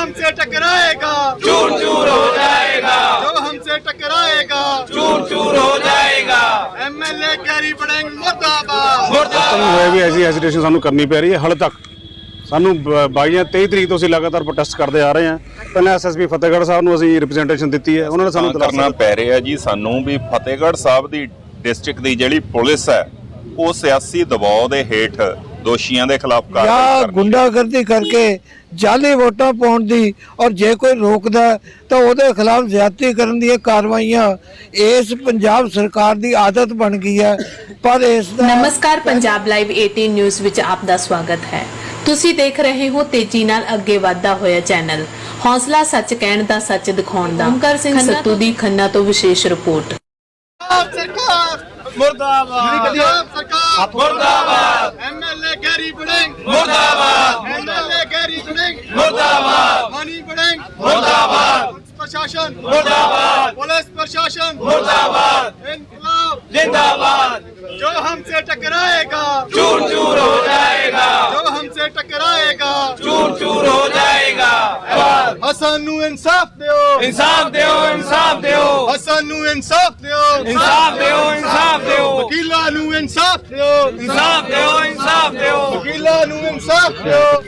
हमसे टकराएगा चूर चूर हो जाएगा जो हमसे टकराएगा चूर चूर हो जाएगा एमएलए गैरी बड़ेंग मुर्दाबाद ਸਾਨੂੰ ਹੋਇਆ ਵੀ ਐਸੀ ਹੈਸੀਟੇਸ਼ਨ ਸਾਨੂੰ ਕਰਨੀ ਪੈ ਰਹੀ ਹੈ ਹਾਲੇ ਤੱਕ ਸਾਨੂੰ 22 ਜਾਂ 23 ਤਰੀਕ ਤੋਂ ਅਸੀਂ ਲਗਾਤਾਰ ਪ੍ਰੋਟੈਸਟ ਕਰਦੇ ਆ ਰਹੇ ਹਾਂ ਪਹਿਲਾਂ ਐਸਐਸਪੀ ਫਤਿਹਗੜ੍ਹ ਸਾਹਿਬ ਨੂੰ ਅਸੀਂ ਰਿਪਰੈਜ਼ੈਂਟੇਸ਼ਨ ਦਿੱਤੀ ਹੈ ਉਹਨਾਂ ਨੇ ਸਾਨੂੰ ਸਾਨੂੰ ਕਰਨਾ ਦਿਲਾਸਾ ਪੈ ਰਿਹਾ ਜੀ ਸਾਨੂੰ ਵੀ ਫਤਿਹਗੜ੍ਹ ਸਾਹਿਬ ਦੀ ਡਿਸਟ੍ਰਿਕਟ ਦੀ ਜਿਹੜੀ ਪੁਲਿਸ ਹੈ ਉਹ ਸਿਆਸੀ ਦਬਾਅ ਦੇ ਹੇਠ ਦੋਸ਼ੀਆਂ ਦੇ ਖਿਲਾਫ ਕਾਰਵਾਈ ਜਾਂ ਕਰਨੀ ਗੁੰਡਾਗਰਦੀ ਕਰਕੇ ਜਾਲੀ ਵੋਟਾਂ ਪਾਉਣ ਦੀ ਔਰ ਜੇ ਕੋਈ ਰੋਕਦਾ ਤਾਂ ਉਹਦੇ ਖਿਲਾਫ ਜ਼ਿਆਦਤੀ ਕਰਨ ਦੀ ਇਹ ਕਾਰਵਾਈਆਂ ਇਸ ਪੰਜਾਬ ਸਰਕਾਰ ਦੀ ਆਦਤ ਬਣ ਗਈ ਹੈ। ਪਰ ਇਸ ਦਾ ਨਮਸਕਾਰ ਪੰਜਾਬ ਲਾਈਵ 18 ਨਿਊਜ਼ ਵਿੱਚ ਆਪ ਦਾ ਸਵਾਗਤ ਹੈ। ਤੁਸੀਂ ਦੇਖ ਰਹੇ ਹੋ ਤੇਜ਼ੀ ਨਾਲ ਅੱਗੇ ਵਧਦਾ ਹੋਇਆ ਚੈਨਲ। ਹੌਸਲਾ ਸੱਚ ਕਹਿਣ ਦਾ ਸੱਚ ਦਿਖਾਉਣ ਦਾ। ਓਮਕਾਰ ਸਿੰਘ ਸੱਤੂ ਦੀ ਖੰਨਾ ਤੋਂ ਵਿਸ਼ੇਸ਼ ਰਿਪੋਰਟ। ਸਰਕਾਰ ਮੁਰਦਾਬਾਦ। ਸਰਕਾਰ ਮੁਰਦਾਬਾਦ सरकार मुर्दाबाद एमएलए गैरी बड़ेंग मुर्दाबाद एमएलए गैरी बड़ेंग मुर्दाबाद मनी बड़ेंग मुर्दाबाद पुलिस प्रशासन मुर्दाबाद पुलिस प्रशासन मुर्दाबाद इनकलाब जिंदाबाद जो हमसे टकराएगा चूर चूर हो जाएगा जो हमसे टकराएगा चूर चूर हो ਹਸਨ ਨੂੰ ਇਨਸਾਫ ਦਿਓ। ਇਨਸਾਫ ਦਿਓ ਇਨਸਾਫ ਦਿਓ। ਹਸਨ ਨੂੰ ਇਨਸਾਫ ਦਿਓ। ਇਨਸਾਫ ਦਿਓ ਇਨਸਾਫ ਦਿਓ। ਵਕੀਲਾਂ ਨੂੰ ਇਨਸਾਫ ਦਿਓ। ਇਨਸਾਫ ਦਿਓ ਇਨਸਾਫ ਦਿਓ। ਵਕੀਲਾਂ ਨੂੰ ਇਨਸਾਫ ਦਿਓ।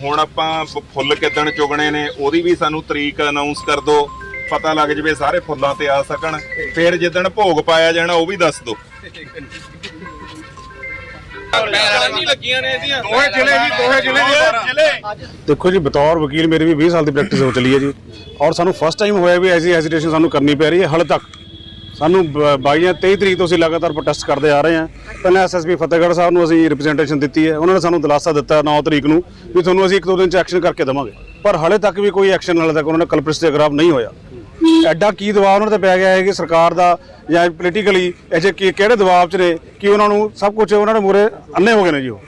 ਹੁਣ ਆਪਾਂ ਫੁੱਲ ਕਿਦਣ ਚੁਗਣੇ ਨੇ ਉਹਦੀ ਵੀ ਸਾਨੂੰ ਤਰੀਕ ਅਨਾਉਂਸ ਕਰ ਦਿਓ ਪਤਾ ਲੱਗ ਜਵੇ ਸਾਰੇ ਫੁੱਲਾਂ ਤੇ ਆ ਸਕਣ। ਫੇਰ ਜਿੱਦਣ ਭੋਗ ਪਾਇਆ ਜਾਣਾ ਉਹ ਵੀ ਦੱਸ ਦਿਓ ਨਹੀਂ ਲੱਗੀਆਂ ਨੇ ਇਹਦੀਆਂ ਦੋਹੇ ਜ਼ਿਲ੍ਹੇ ਜੀ, ਦੋਹੇ ਜ਼ਿਲ੍ਹੇ ਦੀ ਦੇਖੋ ਜੀ, ਬਤੌਰ ਵਕੀਲ ਮੇਰੀ ਵੀ 20 ਸਾਲ ਦੀ ਪ੍ਰੈਕਟਿਸ ਹੋ ਚੱਲੀ ਹੈ ਜੀ। ਔਰ ਸਾਨੂੰ ਫਸਟ ਟਾਈਮ ਹੋਇਆ ਵੀ ਐਸੀ ਹੈਸੀਟੇਸ਼ਨ ਸਾਨੂੰ ਕਰਨੀ ਪੈ ਰਹੀ ਹੈ, ਹਾਲੇ ਤੱਕ। ਸਾਨੂੰ 22 ਜਾਂ 23 ਤਰੀਕ ਤੋਂ ਅਸੀਂ ਲਗਾਤਾਰ ਪ੍ਰੋਟੈਸਟ ਕਰਦੇ ਆ ਰਹੇ ਹਾਂ। ਪਹਿਲਾਂ ਐਸਐਸਪੀ ਫਤਿਹਗੜ੍ਹ ਸਾਹਿਬ ਨੂੰ ਅਸੀਂ ਰਿਪਰੈਜ਼ੈਂਟੇਸ਼ਨ ਦਿੱਤੀ ਹੈ। ਉਹਨਾਂ ਨੇ ਸਾਨੂੰ ਦਿਲਾਸਾ ਦਿੱਤਾ 9 ਤਰੀਕ ਨੂੰ ਵੀ ਤੁਹਾਨੂੰ ਅਸੀਂ ਇੱਕ ਦੋ ਦਿਨ ਚ ਐਕਸ਼ਨ ਕਰਕੇ ਦੇਵਾਂਗੇ। ਪਰ ਹਾਲੇ ਤੱਕ ਵੀ ਕੋਈ ਐਕਸ਼ਨ ਹਾਲੇ ਤੱਕ ਉਹਨਾਂ ਨੇ ਕਲਪ੍ਰਿਟ ਦੇ ਖਿਲਾਫ ਨਹੀਂ ਹੋਇਆ। ਐਡਾ ਕੀ ਦਬਾਅ ਉਹਨਾਂ ਤੇ ਪੈ ਗਿਆ ਹੈ ਕਿ ਸਰਕਾਰ ਦਾ ਜਾਂ ਪੋਲੀਟੀਕਲੀ ਐਸੇ ਕੀ ਕਿਹੜੇ ਦਬਾਅ 'ਚ ਨੇ, ਕਿ ਉਹਨਾਂ ਨੂੰ ਸਭ ਕੁਝ ਉਹਨਾਂ ਦੇ ਮੂਹਰੇ ਅੰਨੇ ਹੋ ਗਏ ਨੇ ਜੀ ਉਹ।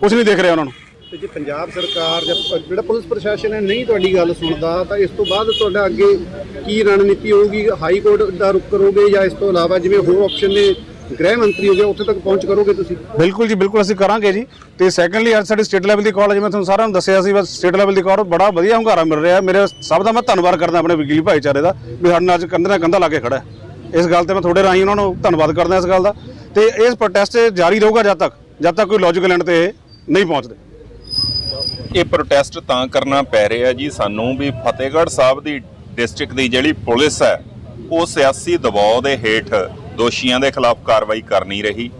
ਕੁਝ ਨਹੀਂ ਦੇਖ ਰਿਹਾ ਉਹਨਾਂ ਨੂੰ। ਤੇ ਜੇ ਪੰਜਾਬ ਸਰਕਾਰ ਜਾਂ ਪ- ਜਿਹੜਾ ਪੁਲਿਸ ਪ੍ਰਸ਼ਾਸਨ ਹੈ ਨਹੀਂ ਤੁਹਾਡੀ ਗੱਲ ਸੁਣਦਾ, ਤਾਂ ਇਸ ਤੋਂ ਬਾਅਦ ਤੁਹਾਡਾ ਅੱਗੇ ਕੀ ਰਣਨੀਤੀ ਹੋਊਗੀ? ਹਾਈ ਕੋਰਟ ਦਾ ਰੁਖ ਕਰੋਗੇ ਜਾਂ ਇਸ ਤੋਂ ਇਲਾਵਾ ਜਿਵੇਂ ਹੋਰ ਆਪਸ਼ਨ ਨੇ ਗ੍ਰਹਿ ਮੰਤਰੀ ਹੋ ਗਿਆ ਉੱਥੇ ਤੱਕ ਪਹੁੰਚ ਕਰੋਗੇ ਤੁਸੀਂ? ਬਿਲਕੁਲ ਜੀ ਬਿਲਕੁਲ ਅਸੀਂ ਕਰਾਂਗੇ ਜੀ। ਤੇ ਸੈਕੰਡਲੀ ਅੱਜ ਸਾਡੀ ਸਟੇਟ ਲੈਵਲ ਦੀ ਕਾਲ ਜਿਵੇਂ ਤੁਹਾਨੂੰ ਸਾਰਿਆਂ ਨੂੰ ਦੱਸਿਆ ਸੀ ਬਸ ਸਟੇਟ ਲੈਵਲ ਦੀ ਕਾਲ ਬੜਾ ਵਧੀਆ ਹੁੰਗਾਰਾ ਮਿਲ ਰਿਹਾ। ਮੇਰੇ ਸਭ ਦਾ ਮੈਂ ਧੰਨਵਾਦ ਕਰਦਾ ਆਪਣੇ ਵਕੀਲ ਭਾਈਚਾਰੇ ਦਾ ਵੀ ਸਾਡੇ ਨਾਲ ਅੱਜ ਕੰਧੇ ਨਾਲ ਕੰਧਾ ਲਾ ਕੇ ਖੜਾ ਹੈ। ਇਸ ਗੱਲ ਤੇ ਮੈਂ ਤੁਹਾਡੇ ਰਾਹੀਂ ਉਹਨਾਂ ਨੂੰ ਧੰਨਵਾਦ ਕਰਦਾ ਇਸ ਗੱਲ ਦਾ। ਤੇ ਇਸ ਪ੍ਰੋਟੈਸਟ ਜਾਰੀ ਰਹੂਗਾ ਜਦ ਤੱਕ ਜਦ ਤੱਕ ਕੋਈ ਲੌਜੀਕਲ ਐਂਡ ਤੇ ਇਹ ਨਹੀਂ ਪਹੁੰਚਦੇ। ਇਹ ਪ੍ਰੋਟੈਸਟ ਤਾਂ ਕਰਨਾ ਪੈ ਰਿਹਾ ਜੀ ਸਾਨੂੰ ਵੀ ਫਤਿਹਗੜ੍ਹ ਸਾਹਿਬ ਦੀ ਡਿਸਟ੍ਰਿਕਟ ਦੀ ਜਿਹੜੀ ਪੁਲਿਸ ਹੈ ਉਹ ਸਿਆਸੀ ਦਬਾਅ ਦੇ ਹੇਠ ਦੋਸ਼ੀਆਂ ਦੇ ਖਿਲਾਫ ਕਾਰਵਾਈ ਕਰ ਨਹੀਂ ਰਹੀ।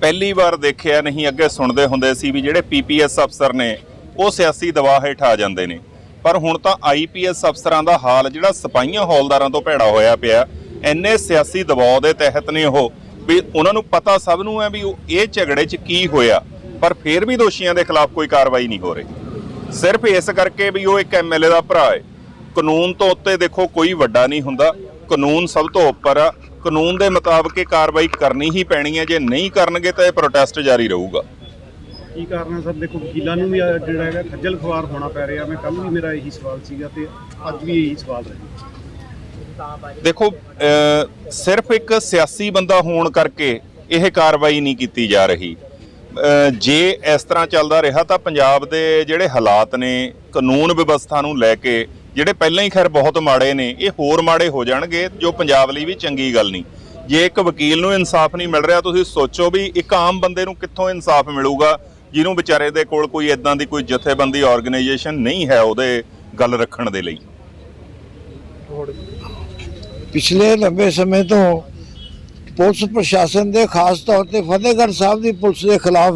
ਪਹਿਲੀ ਵਾਰ ਦੇਖਿਆ ਨਹੀਂ, ਅੱਗੇ ਸੁਣਦੇ ਹੁੰਦੇ ਸੀ ਵੀ ਜਿਹੜੇ ਪੀਪੀਐਸ ਅਫਸਰ ਨੇ, ਉਹ ਸਿਆਸੀ ਦਬਾਅ ਹੇਠ ਆ ਜਾਂਦੇ ਨੇ। ਪਰ ਹੁਣ ਤਾਂ ਆਈਪੀਐਸ ਅਫਸਰਾਂ ਦਾ ਹਾਲ ਜਿਹੜਾ ਸਿਪਾਹੀਆਂ ਹੌਲਦਾਰਾਂ ਤੋਂ ਭੈੜਾ ਹੋਇਆ ਪਿਆ ਐਨੇ ਸਿਆਸੀ ਦਬਾਅ ਦੇ ਤਹਿਤ ਨੇ ਉਹ, ਵੀ ਉਹਨਾਂ ਨੂੰ ਪਤਾ ਸਭ ਨੂੰ ਹੈ ਵੀ ਉਹ ਇਹ ਝਗੜੇ 'ਚ ਕੀ ਹੋਇਆ, ਪਰ ਫਿਰ ਵੀ ਦੋਸ਼ੀਆਂ ਦੇ ਖਿਲਾਫ ਕੋਈ ਕਾਰਵਾਈ ਨਹੀਂ ਹੋ ਰਹੀ। ਸਿਰਫ ਇਸ ਕਰਕੇ ਵੀ ਉਹ ਇੱਕ ਐਮਐਲਏ ਦਾ ਭਰਾ ਹੈ। ਕਾਨੂੰਨ ਤੋਂ ਉੱਤੇ ਦੇਖੋ ਕੋਈ ਵੱਡਾ ਨਹੀਂ ਹੁੰਦਾ। ਕਾਨੂੰਨ ਸਭ ਤੋਂ ਉੱਪਰ ਆ। ਕਾਨੂੰਨ ਦੇ ਮੁਤਾਬਕ ਇਹ ਕਾਰਵਾਈ ਕਰਨੀ ਹੀ ਪੈਣੀ ਹੈ। ਜੇ ਨਹੀਂ ਕਰਨਗੇ ਤਾਂ ਇਹ ਪ੍ਰੋਟੈਸਟ ਜਾਰੀ ਰਹੂਗਾ। ਕੀ ਕਾਰਨ ਹੈ ਸਰ? ਦੇਖੋ ਵਕੀਲਾਂ ਨੂੰ ਵੀ ਜਿਹੜਾ ਹੈਗਾ ਖੱਜਲ ਖਵਾਰ ਹੋਣਾ ਪੈ ਰਿਹਾ। ਮੈਂ ਕੱਲ ਵੀ ਮੇਰਾ ਇਹੀ ਸਵਾਲ ਸੀਗਾ ਤੇ ਅੱਜ ਵੀ ਇਹੀ ਸਵਾਲ ਰਹੇ ਦੇਖੋ ਸਿਰਫ ਇੱਕ ਸਿਆਸੀ ਬੰਦਾ ਹੋਣ ਕਰਕੇ ਇਹ ਕਾਰਵਾਈ ਨਹੀਂ ਕੀਤੀ ਜਾ ਰਹੀ। ਜੇ ਇਸ ਤਰ੍ਹਾਂ ਚੱਲਦਾ ਰਿਹਾ ਤਾਂ ਪੰਜਾਬ ਦੇ ਜਿਹੜੇ ਹਾਲਾਤ ਨੇ ਕਾਨੂੰਨ ਵਿਵਸਥਾ ਨੂੰ ਲੈ ਕੇ ਜਿਹੜੇ ਪਹਿਲਾਂ ਹੀ ਖੈਰ ਬਹੁਤ ਮਾੜੇ ਨੇ, ਇਹ ਹੋਰ ਮਾੜੇ ਹੋ ਜਾਣਗੇ, ਜੋ ਪੰਜਾਬ ਲਈ ਵੀ ਚੰਗੀ ਗੱਲ ਨਹੀਂ। ਜੇ ਇੱਕ ਵਕੀਲ ਨੂੰ ਇਨਸਾਫ ਨਹੀਂ ਮਿਲ ਰਿਹਾ, ਤੁਸੀਂ ਸੋਚੋ ਵੀ ਇੱਕ ਆਮ ਬੰਦੇ ਨੂੰ ਕਿੱਥੋਂ ਇਨਸਾਫ ਮਿਲੂਗਾ, ਜਿਹਨੂੰ ਵਿਚਾਰੇ ਦੇ ਕੋਲ ਕੋਈ ਇਦਾਂ ਦੀ ਕੋਈ ਜਥੇਬੰਦੀ ਆਰਗੇਨਾਈਜੇਸ਼ਨ ਨਹੀਂ ਹੈ ਉਹਦੇ ਗੱਲ ਰੱਖਣ ਦੇ ਲਈ। ਪਿਛਲੇ ਲੰਬੇ ਸਮੇਂ ਤੋਂ ਪੁਲਿਸ ਪ੍ਰਸ਼ਾਸਨ ਦੇ ਖਾਸ ਤੌਰ ਤੇ ਫਤਿਹਗੜ੍ਹ ਸਾਹਿਬ ਦੀ ਪੁਲਿਸ ਦੇ ਖਿਲਾਫ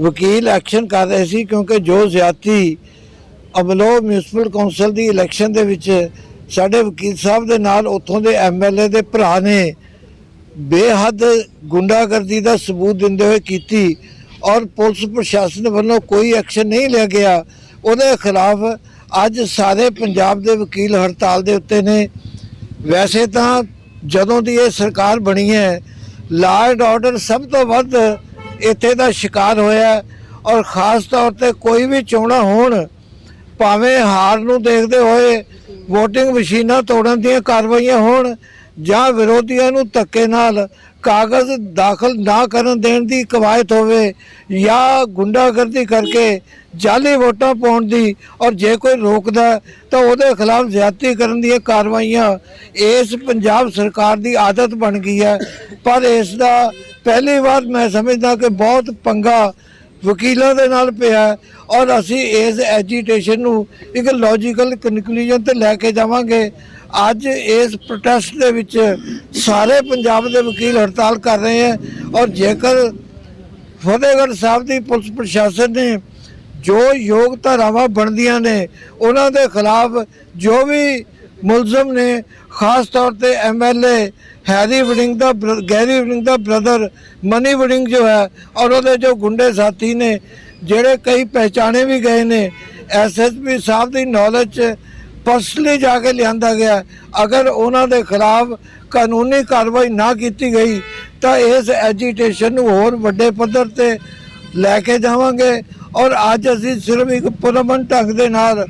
ਵਕੀਲ ਐਕਸ਼ਨ ਕਰ ਰਹੇ ਸੀ, ਕਿਉਂਕਿ ਜੋ ਜ਼ਿਆਤੀ ਅਬਲੋ ਮਿਊਨਿਸਪਲ ਕੌਂਸਲ ਦੀ ਇਲੈਕਸ਼ਨ ਦੇ ਵਿੱਚ ਸਾਡੇ ਵਕੀਲ ਸਾਹਿਬ ਦੇ ਨਾਲ ਉੱਥੋਂ ਦੇ ਐਮਐਲਏ ਦੇ ਭਰਾ ਨੇ ਬੇਹੱਦ ਗੁੰਡਾਗਰਦੀ ਦਾ ਸਬੂਤ ਦਿੰਦੇ ਹੋਏ ਕੀਤੀ ਔਰ ਪੁਲਿਸ ਪ੍ਰਸ਼ਾਸਨ ਵੱਲੋਂ ਕੋਈ ਐਕਸ਼ਨ ਨਹੀਂ ਲਿਆ ਗਿਆ। ਉਹਦੇ ਖਿਲਾਫ ਅੱਜ ਸਾਰੇ ਪੰਜਾਬ ਦੇ ਵਕੀਲ ਹੜਤਾਲ ਦੇ ਉੱਤੇ ਨੇ। ਵੈਸੇ ਤਾਂ ਜਦੋਂ ਦੀ ਇਹ ਸਰਕਾਰ ਬਣੀ ਹੈ ਲਾਅ ਐਂਡ ਆਰਡਰ ਸਭ ਤੋਂ ਵੱਧ ਇੱਥੇ ਦਾ ਸ਼ਿਕਾਰ ਹੋਇਆ ਔਰ ਖਾਸ ਤੌਰ ਤੇ ਕੋਈ ਵੀ ਚੋਣਾਂ ਹੋਣ ਭਾਵੇਂ ਹਾਰ ਨੂੰ ਦੇਖਦੇ ਹੋਏ VOTING ਮਸ਼ੀਨਾਂ ਤੋੜਨ ਦੀਆਂ ਕਾਰਵਾਈਆਂ ਹੋਣ ਜਾਂ ਵਿਰੋਧੀਆਂ ਨੂੰ ਧੱਕੇ ਨਾਲ ਕਾਗਜ਼ ਦਾਖਲ ਨਾ ਕਰਨ ਦੇਣ ਦੀ ਕਵਾਇਤ ਹੋਵੇ ਜਾਂ ਗੁੰਡਾਗਰਦੀ ਕਰਕੇ ਜਾਲੀ ਵੋਟਾਂ ਪਾਉਣ ਦੀ ਔਰ ਜੇ ਕੋਈ ਰੋਕਦਾ ਤਾਂ ਉਹਦੇ ਖਿਲਾਫ ਜ਼ਿਆਦਤੀ ਕਰਨ ਦੀਆਂ ਕਾਰਵਾਈਆਂ ਇਸ ਪੰਜਾਬ ਸਰਕਾਰ ਦੀ ਆਦਤ ਬਣ ਗਈ ਹੈ। ਪਰ ਇਸ ਦਾ ਪਹਿਲੀ ਵਾਰ ਮੈਂ ਸਮਝਦਾ ਕਿ ਬਹੁਤ ਪੰਗਾ ਵਕੀਲਾਂ ਦੇ ਨਾਲ ਪਿਆ ਔਰ ਅਸੀਂ ਇਸ ਐਜੀਟੇਸ਼ਨ ਨੂੰ ਇੱਕ ਲੌਜੀਕਲ ਕਨਕਲੂਜਨ ਤੇ ਲੈ ਕੇ ਜਾਵਾਂਗੇ। ਅੱਜ ਇਸ ਪ੍ਰੋਟੈਸਟ ਦੇ ਵਿੱਚ ਸਾਰੇ ਪੰਜਾਬ ਦੇ ਵਕੀਲ ਹੜਤਾਲ ਕਰ ਰਹੇ ਹੈ। ਔਰ ਜੇਕਰ ਫਤਿਹਗੜ੍ਹ ਸਾਹਿਬ ਦੀ ਪੁਲਿਸ ਪ੍ਰਸ਼ਾਸਨ ਨੇ ਜੋ ਯੋਗ ਧਾਰਾਵਾਂ ਬਣਦੀਆਂ ਨੇ, ਉਹਨਾਂ ਦੇ ਖਿਲਾਫ ਜੋ ਵੀ ਮੁਲਜ਼ਮ ਨੇ, ਖਾਸ ਤੌਰ ਤੇ ਐਮਐਲਏ ਹੈਰੀ ਵਡਿੰਗ ਦਾ ਬਰ- ਗੈਰੀ ਵਡਿੰਗ ਦਾ ਬ੍ਰਦਰ ਮਨੀ ਵਡਿੰਗ ਜੋ ਹੈ, ਔਰ ਉਹਦੇ ਜੋ ਗੁੰਡੇ ਸਾਥੀ ਨੇ, ਜਿਹੜੇ ਕਈ ਪਹਿਚਾਣੇ ਵੀ ਗਏ ਨੇ ਐਸਐਸਪੀ ਸਾਹਿਬ ਦੀ ਨੌਲੇਜ ਚ ਪਰਸਨਲੀ ਜਾ ਕੇ ਲਿਆਂਦਾ ਗਿਆ। ਅਗਰ ਉਹਨਾਂ ਦੇ ਖਿਲਾਫ ਕਾਨੂੰਨੀ ਕਾਰਵਾਈ ਨਾ ਕੀਤੀ ਗਈ, ਤਾਂ ਇਸ ਐਜੀਟੇਸ਼ਨ ਨੂੰ ਹੋਰ ਵੱਡੇ ਪੱਧਰ ਤੇ ਲੈ ਕੇ ਜਾਵਾਂਗੇ। ਔਰ ਅੱਜ ਅਸੀਂ ਸਿਰਫ ਇੱਕ ਪੁਰਮਨ ਢੰਗ ਦੇ ਨਾਲ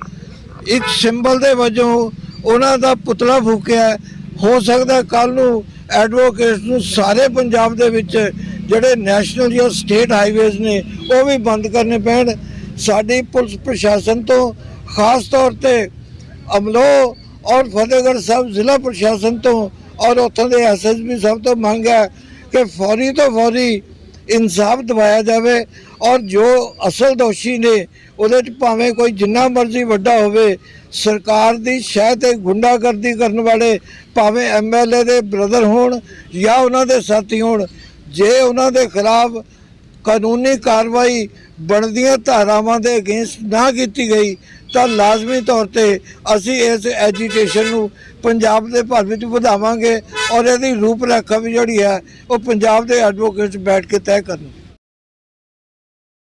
ਇੱਕ ਸਿੰਬਲ ਦੇ ਵਜੋਂ ਉਹਨਾਂ ਦਾ ਪੁਤਲਾ ਫੂਕਿਆ ਹੋ ਸਕਦਾ ਕੱਲ ਨੂੰ ਐਡਵੋਕੇਟਸ ਨੂੰ ਸਾਰੇ ਪੰਜਾਬ ਦੇ ਵਿੱਚ ਜਿਹੜੇ ਨੈਸ਼ਨਲ ਜਾਂ ਸਟੇਟ ਹਾਈਵੇਜ਼ ਨੇ, ਉਹ ਵੀ ਬੰਦ ਕਰਨੇ ਪੈਣ। ਸਾਡੀ ਪੁਲਿਸ ਪ੍ਰਸ਼ਾਸਨ ਤੋਂ ਖਾਸ ਤੌਰ ਤੇ ਅਮਲੋ ਔਰ ਫਤਿਹਗੜ੍ਹ ਸਾਹਿਬ ਜ਼ਿਲ੍ਹਾ ਪ੍ਰਸ਼ਾਸਨ ਤੋਂ ਔਰ ਉੱਥੋਂ ਦੇ ਐਸਐਸਪੀ ਸਾਹਿਬ ਤੋਂ ਮੰਗ ਹੈ ਕਿ ਫੌਰੀ ਤੋਂ ਫੌਰੀ ਇਨਸਾਫ ਦਿਵਾਇਆ ਜਾਵੇ। ਔਰ ਜੋ ਅਸਲ ਦੋਸ਼ੀ ਨੇ, ਉਹਦੇ ਚ ਭਾਵੇਂ ਕੋਈ ਜਿੰਨਾ ਮਰਜ਼ੀ ਵੱਡਾ ਹੋਵੇ, ਸਰਕਾਰ ਦੀ ਸ਼ਹਿ ਤੇ ਗੁੰਡਾਗਰਦੀ ਕਰਨ ਵਾਲੇ ਭਾਵੇਂ ਐਮਐਲਏ ਦੇ ਬ੍ਰਦਰ ਹੋਣ ਜਾਂ ਉਹਨਾਂ ਦੇ ਸਾਥੀ ਹੋਣ, ਜੇ ਉਹਨਾਂ ਦੇ ਖਿਲਾਫ ਕਾਨੂੰਨੀ ਕਾਰਵਾਈ ਬਣਦੀਆਂ ਧਾਰਾਵਾਂ ਦੇ ਅਗੇਂਸਟ ਨਾ ਕੀਤੀ ਗਈ, ਤਾਂ ਲਾਜ਼ਮੀ ਤੌਰ ਤੇ ਅਸੀਂ ਇਸ ਐਜੀਟੇਸ਼ਨ ਨੂੰ ਪੰਜਾਬ ਦੇ ਭਰ ਵਿੱਚ ਵਧਾਵਾਂਗੇ ਔਰ ਇਹਦੀ ਰੂਪਰੇਖਾ ਵੀ ਜਿਹੜੀ ਹੈ, ਉਹ ਪੰਜਾਬ ਦੇ ਐਡਵੋਕੇਟਸ ਬੈਠ ਕੇ ਤੈਅ ਕਰਨਗੇ।